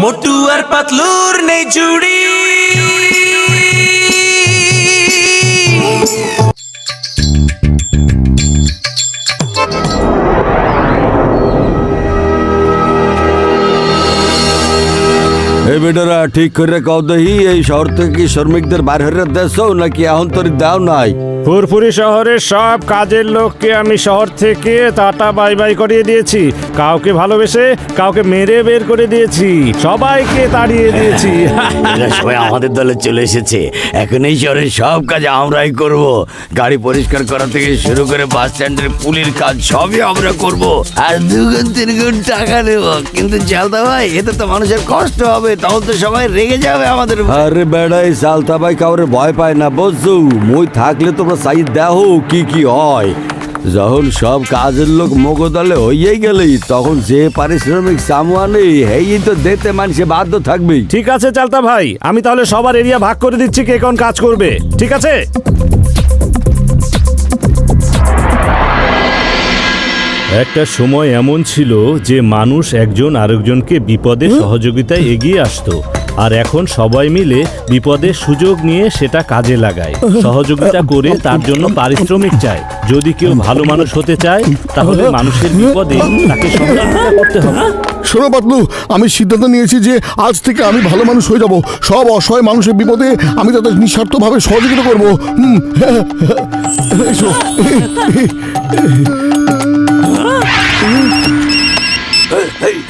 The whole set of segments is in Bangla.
মোটু আর পাতলুর নেই জুড়ি। এই বেটারা, ঠিক করে কও দহি, এই শহর থেকে কি শ্রমিকদের বাইর হয়ে দেশ নাকি এখন দাও নাই? ফুরফুরি শহরের সব কাজের লোককে আমি শহর থেকে টাটা বাই বাই করিয়ে দিয়েছি। কাউকে ভালোবেসে কাউকে মেরে বের করে দিয়েছি। সবাইকে তাড়িয়ে দিয়েছি। এরা সবাই আমাদের দলে চলে এসেছে। এখন এই শহরের সব কাজ আমরাই করব। গাড়ি পরিষ্কার করা থেকে শুরু করে বাস স্ট্যান্ডের পুলির কাজ সবই আমরা করব। আর দুগুণ তিন গুণ টাকা নেব কিন্তু চালতা ভাই এতে তো মানুষের কষ্ট হবে। তখন তো সবাই রেগে যাবে আমাদের আরে বেড়াই এই চালতা ভাই কাউরে ভয় পায় না বুঝছ? মই থাকলে তোমরা চাই দেখো কি কি হয়? যখন সব কাজের লোক মগদলে হইয়াই গেলেই তখন যে পারিশ্রমিক সামুয়ানে হেই তো দিতে মানুষে বাধ্য থাকবেই। ঠিক আছে চালতা ভাই আমি তাহলে সবার এরিয়া ভাগ করে দিচ্ছি কে কোন কাজ করবে। ঠিক আছে? একটা সময় এমন ছিল যে মানুষ একজন আরেকজনকে বিপদে সহযোগিতায় এগিয়ে আসতো। আর এখন সবাই মিলে বিপদের সুযোগ নিয়ে সেটা কাজে লাগায়। সহযোগিতা করে তার জন্য পারিশ্রমিক চায়। যদি কেউ ভালো মানুষ হতে চায় তাহলে মানুষের বিপদে তাকে সহযোগিতা করতে হবে। শোনো পাতলু আমি সিদ্ধান্ত নিয়েছি যে আজ থেকে আমি ভালো মানুষ হয়ে যাব। সব অসহায় মানুষের বিপদে আমি তাদের নিঃস্বার্থভাবে সহযোগিতা করব। হুম, এসো।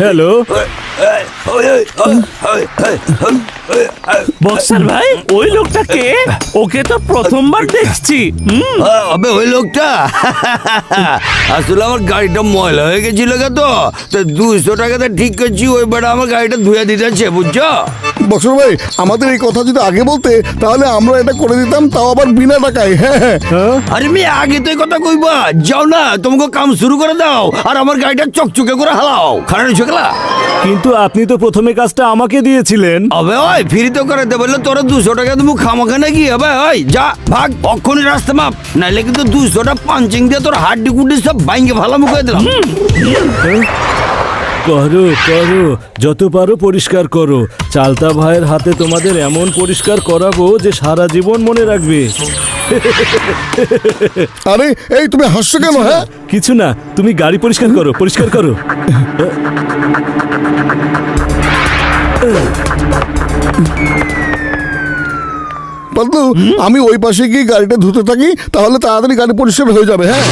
হ্যালো বক্সার ভাই, ওই লোকটাকে ওকে তো প্রথমবার দেখছি। হবে ওই লোকটা? আসলে আমার গাড়িটা ময়লা হয়ে গেছিল তো দুইশো টাকাতে ঠিক করছি, ওই বেড়া আমার গাড়িটা ধুয়ে দিতেছে, বুঝছ? বছর ভাই আমাদের এই কথা যদি আগে বলতে তাহলে আমরা এটা করে দিতাম তাও আবার বিনা টাকায় হ্যাঁ হ্যাঁ। আরে মেয়ে আগে তো এই কথা কইবা। যাও না তোমাকে কাম শুরু করে দাও আর আমার গাড়িটা চকচকে করে হালাও। খারাপ ঝোকলা কিন্তু আপনি তো প্রথমে কাজটা আমাকে দিয়েছিলেন। আবে ওই ফ্রি তো করে দে বললে তোরা দুশো টাকা তুমি খামাখা নাকি হবে ওই যা ভাগ অক্ষণই রাস্তা মাপ। নাইলে কিন্তু দুশোটা পাঞ্চিং দিয়ে তোর হাড্ডি কুড্ডি সব ভাঙ্গে ভালো মুখে দিলাম। করো করো যত পারো পরিষ্কার করো। চালতা ভাইয়ের হাতে তোমাদের এমন পরিষ্কার করাবো যে সারা জীবন মনে রাখবে। আরে এই তুমি হাসছো কেন হ্যাঁ? কিছু না তুমি গাড়ি পরিষ্কার করো পরিষ্কার করো। পাতলু আমি ওই পাশে গিয়ে গাড়িটা ধুতে থাকি তাহলে তাড়াতাড়ি গাড়ি পরিষ্কার হয়ে যাবে হ্যাঁ?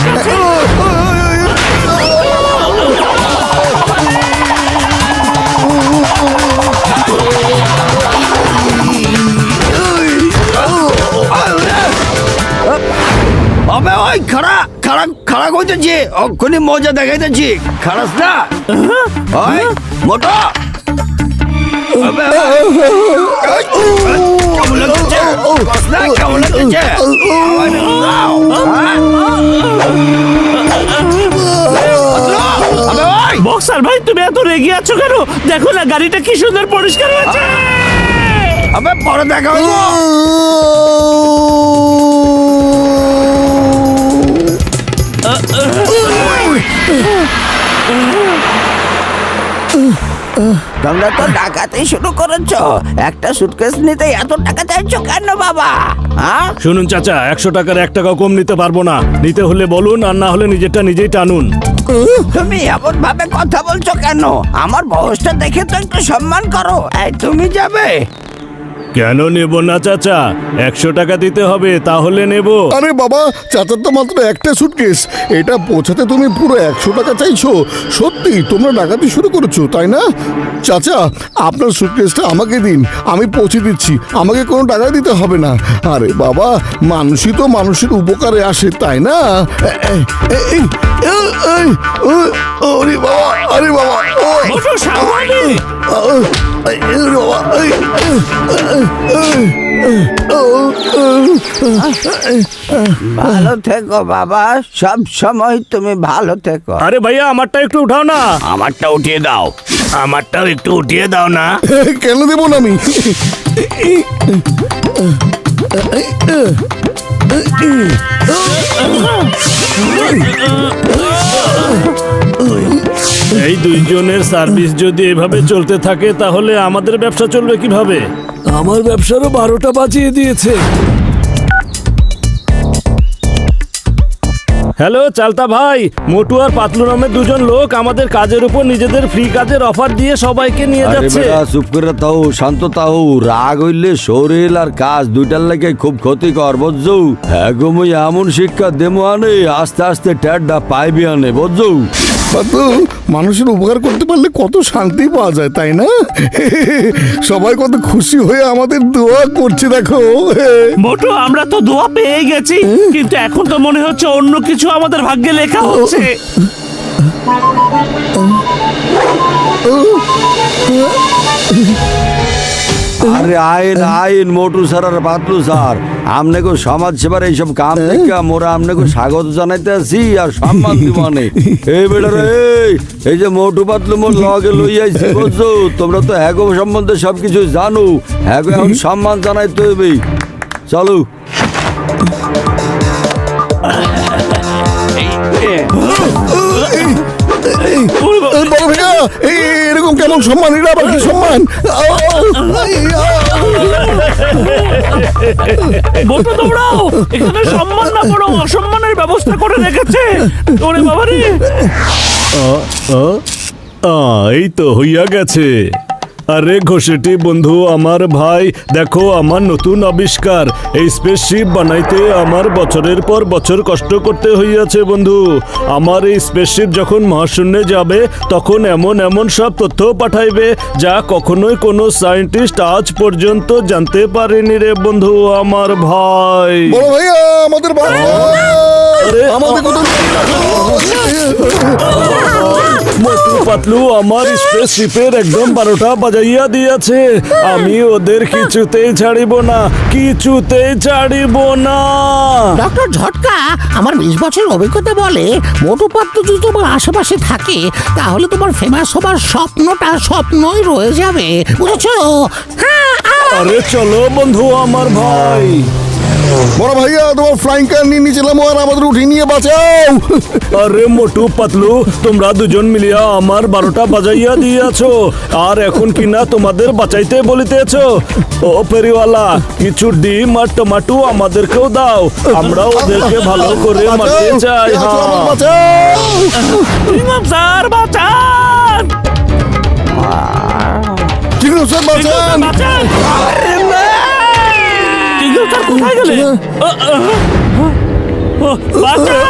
আবে ওই খাড়া খাড়া খাড়া কইতেছি অক্ষণই মজা দেখাইতেছি খারাস না ওই মোটা কেমন লাগতেছে? হ্যাঁ? বক্সার ভাই তুমি এত রেগে আছো কেন দেখো না গাড়িটা কি সুন্দর পরিষ্কার হয়েছে আবে, পরে দেখা হইবো। তোমরা তো ডাকাতি শুরু করেছ। একটা সুটকেস নিতে এত টাকা চাইছো কেন বাবা? হ্যাঁ? শুনুন চাচা একশো টাকার এক টাকাও কম নিতে পারব না। নিতে হলে বলুন আর না হলে নিজেরটা নিজেই টানুন। তুমি এমন ভাবে কথা বলছো কেন? আমার বয়সটা দেখে তো একটু সম্মান করো। এই তুমি যাবে? কেন নেব না চাচা? একশো টাকা দিতে হবে তাহলে নেব। আরে বাবা চাচার তো মাত্র একটা সুটকেস এটা পৌঁছাতে তুমি পুরো একশো টাকা চাইছো। সত্যি তোমরা ডাকাতি শুরু করেছ তাই না? চাচা আপনার সুটকেসটা আমাকে দিন। আমি পৌঁছে দিচ্ছি। আমাকে কোনো টাকা দিতে হবে না। আরে বাবা মানুষই তো মানুষের উপকারে আসে তাই না? ওরে বাবা আরে বাবা ভালো থেকো বাবা সব সময় তুমি ভালো থেকো। আরে ভাইয়া আমারটা একটু উঠাও না। আমারটা উঠিয়ে দাও। আমারটাও একটু উঠিয়ে দাও না। কেন দেবো না আমি? এই দুইজনের সার্ভিস যদি এভাবে চলতে থাকে, তাহলে আমাদের ব্যবসা চলবে কীভাবে? আমার ব্যবসারও বারোটা বাজিয়ে দিয়েছে। হ্যালো চালতা ভাই মোটু আর পাতলু নামের দুজন লোক আমাদের কাজের উপর নিজেদের ফ্রি কাজের অফার দিয়ে সবাইকে নিয়ে আরে যাচ্ছে। বেটা চুপ করে তাও শান্ত তাও রাগ হইলে শরীর আর কাজ দুইটার লাগে খুব ক্ষতিকর বুঝছ? হ্যাঁ গো মুই এমন শিক্ষা দেমো আনে আস্তে আস্তে ট্যাডটা পাইবি আনে বুঝছ? পাতলু মানুষের উপকার করতে পারলে কত শান্তি পাওয়া যায় তাই না সবাই কত খুশি হয়ে আমাদের দোয়া করছে দেখো মোটু আমরা তো দোয়া পেয়ে গেছি কিন্তু এখন তো মনে হচ্ছে অন্য কিছু আমাদের ভাগ্যে লেখা হচ্ছে আরে আইন আইন মোটু স্যার আর পাতলু স্যার। আমনে গো সমাজ সেবার এইসব কাম থেকে মোরা আমনে গো স্বাগত জানাইতে আছি আর সম্মান দিবানে। এই বেটা রে এই যে মোটু পাতলু মোর লগে লই আইছি বুঝছ? তোমরা তো হ্যাগো সম্বন্ধে সবকিছু জানো। হ্যাগো এখন সম্মান জানাইতে হইবে। চলো। এই এরকম কেমন সম্মান? এটা আবার কি সম্মান? মোটু দৌড়াও। এখানে সম্মান না বড় অসম্মানের ব্যবস্থা করে রেখেছে। ওরে বাবা রে এই তো হইয়া গেছে। আরে ঘোষেটি বন্ধু আমার ভাই দেখো আমার নতুন আবিষ্কার। এই স্পেসশিপ বানাইতে আমার বছরের পর বছর কষ্ট করতে হইয়াছে বন্ধু। আমার এই স্পেসশিপ যখন মহাশূন্যে যাবে তখন এমন এমন সব তথ্য পাঠাইবে যা কখনোই কোনো সায়েন্টিস্ট আজ পর্যন্ত জানতে পারেনি রে বন্ধু আমার ভাই। বড় ভাইয়া আমাদের বাচ্চা আমাদের মোটু পাতলু আমার স্পেসশিপের একদম বারোটা বাজাইয়া দিয়েছে। আমি ওদের কিছুতেই ছাড়িব না কিছুতেই ছাড়িব না। ডক্টর ঝটকা আমার বিশ বছর অভিজ্ঞতা বলে মোটু পাত্র যদি তোমার আশেপাশে থাকে তাহলে তোমার ফেমাস হবার স্বপ্নটা স্বপ্নই রয়ে যাবে বুঝেছ? হ্যাঁ আরে চলো বন্ধু আমার ভাই। বড় ভাইয়া তোমার ফ্লাইং কার নিয়ে নিয়েছিলাম আর আমাদের উঠিয়ে নিয়ে বাঁচাও। আরে মোটু পাতলু তোমরা দুজন মিলিয়া আমার বারোটা বাজাইয়া দিয়েছ আর এখন কিনা তোমাদের বাঁচাইতে বলিতেছ? ও ফেরিওয়ালা কিছু ডিম আর টমাটো আমাদেরকেও দাও আমরা ওদেরকে ভালো করে মারতে চাই হ্যাঁ। স্যার বাঁচান! ঠিক আছে বাঁচান! কোথায় গেলে আ, আ, আ, বাঁচান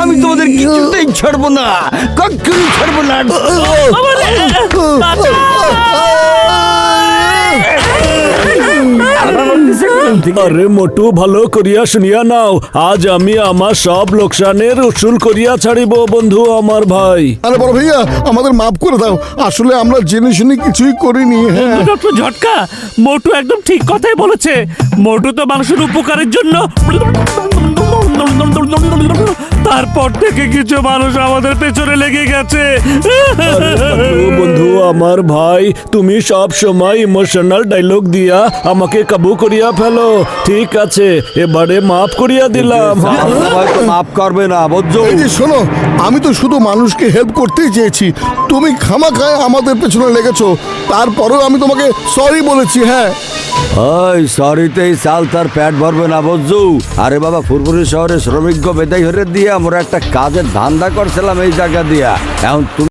আমি তোমাদের কিছুতেই ছাড়বো না কখনই ছাড়বো না আরে মোটু ভালো করিয়া শুনিয়া নাও। আজ আমি আমার সব লোকসানের উসুল করিয়া ছাড়িব বন্ধু আমার ভাই। আরে বড় ভাইয়া আমাদের মাফ করে দাও। আসলে আমরা জেনে শুনে কিছুই করিনি হ্যাঁ। ডক্টর ঝটকা। মোটু একদম ঠিক কথাই বলেছে। মোটু তো মানুষের উপকারের জন্য তারপর থেকে কিছু মানুষ আমাদের পেছনে লেগে গেছে। ও বন্ধু আমার ভাই তুমি সব সময় ইমোশনাল ডায়লগ দিয়া আমাকে কাবু করিয়া ফেলো। ঠিক আছে এবারে মাফ করিয়া দিলাম। হয়তো মাফ করবে না এই যে শোনো আমি তো শুধু মানুষকে হেল্প করতেই চেয়েছি। তুমি খামাখায় আমাদের পেছনে লেগেছো। তারপরেও আমি তোমাকে সরি বলেছি হ্যাঁ। ওই সরিতে এই চাল তার প্যাট ভরবে না বুঝছ আরে বাবা, ফুরফুরি শহরে শ্রমিক বেদাই হরে দিয়ে আমরা একটা কাজের ধান্দা করছিলাম এই জায়গা দিয়া। এখন